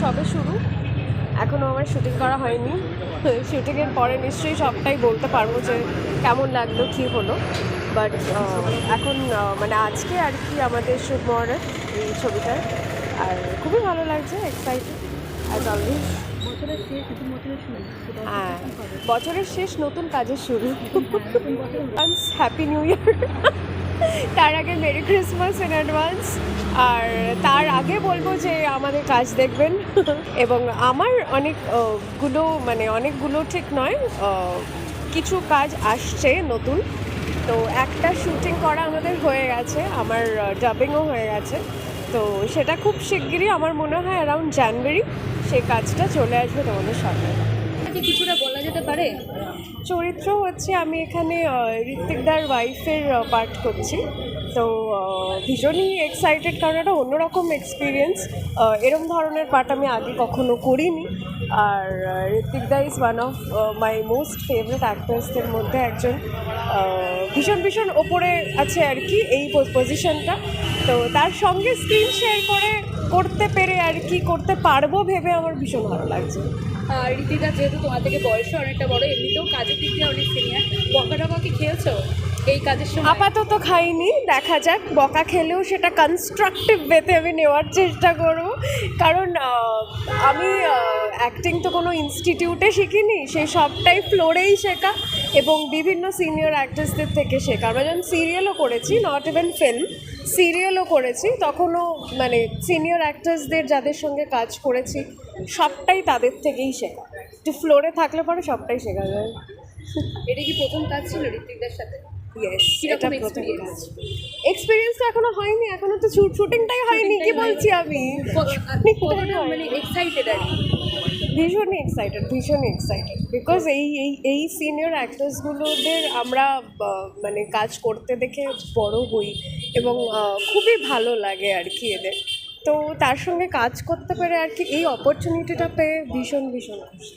সবে শুরু। এখনও আমার শুটিং করা হয়নি। শুটিংয়ের পরে নিশ্চয়ই সবটাই বলতে পারব যে কেমন লাগল কী হলো। বাট এখন মানে আজকে আর কি আমাদের শুভ মহরত এই ছবিটার আর খুবই ভালো লাগছে এক্সাইটেড অ্যাজ অলওয়েজ বছরের শেষ নতুন বছরের শুরু। হ্যাঁ বছরের শেষ নতুন কাজের শুরু। হ্যাপি নিউ ইয়ার তার আগে মেরি ক্রিসমাস ইন অ্যাডভান্স আর তার আগে বলব যে আমাদের কাজ দেখবেন। এবং আমার অনেক আহ, গুলো মানে অনেকগুলো ঠিক নয় কিছু কাজ আসছে নতুন। তো একটা শুটিং করা আমাদের হয়ে গেছে আমার ডাবিংও হয়ে গেছে। তো সেটা খুব শিগগিরই আমার মনে হয় অ্যারাউন্ড জানুয়ারি সেই কাজটা চলে আসবে তোমাদের সামনে। কিছুটা বলা যেতে পারে? চরিত্র হচ্ছে আমি এখানে ঋত্বিকদার ওয়াইফের পার্ট করছি। তো আহ, ভীষণই এক্সাইটেড কারণ একটা অন্যরকম এক্সপিরিয়েন্স এরম ধরনের পার্ট আমি আগে কখনো করিনি। আর ঋত্বিকদা is one of my most favourite অ্যাক্টার্সদের মধ্যে একজন। ভীষণ ভীষণ ওপরে আছে আর কি এই পজিশনটা তো তার সঙ্গে স্ক্রিন শেয়ার করে করতে পেরে আর কি করতে পারব ভেবে আমার ভীষণ ভালো লাগছে। রীতিদা যেহেতু তোমার থেকে বয়সে অনেকটা বড় এমনিতেও কাজের দিক দিয়ে অনেক সিনিয়র বকা টকা কি খেয়েছো? এই কাজের সময় আপাতত খাইনি দেখা যাক বকা খেলেও সেটা কনস্ট্রাকটিভ ওয়েতে আমি নেওয়ার চেষ্টা করব। কারণ আমি অ্যাক্টিং তো কোনো ইনস্টিটিউটে শিখিনি সেই সবটাই ফ্লোরেই শেখা এবং বিভিন্ন সিনিয়র অ্যাক্টার্সদের থেকে শেখা। আমরা যখন সিরিয়ালও করেছি নট ইভেন ফিল্ম সিরিয়ালও করেছি তখনও মানে সিনিয়র অ্যাক্টার্সদের যাদের সঙ্গে কাজ করেছি সবটাই তাদের থেকেই শেখা। একটু ফ্লোরে থাকলে পরে সবটাই শেখা যায়। এটা কি প্রথম কাজ ছিল ঋত্বিকদার সাথে? ইয়েস কীরকম এক্সপিরিয়েন্স তো এখনও হয়নি এখনও তো শুট শুটিংটাই হয়নি কি বলছি আমি? মানে এক্সাইটেড আর কি? ভীষণই এক্সাইটেড ভীষণই এক্সাইটেড বিকজ এই এই এই সিনিয়র অ্যাক্টার্সগুলোদের আমরা মানে কাজ করতে দেখে বড় হই এবং খুবই ভালো লাগে আর কি এদের। তো তার সঙ্গে কাজ করতে পেরে আর কি এই অপরচুনিটিটা পেয়ে ভীষণ ভীষণ খুশি।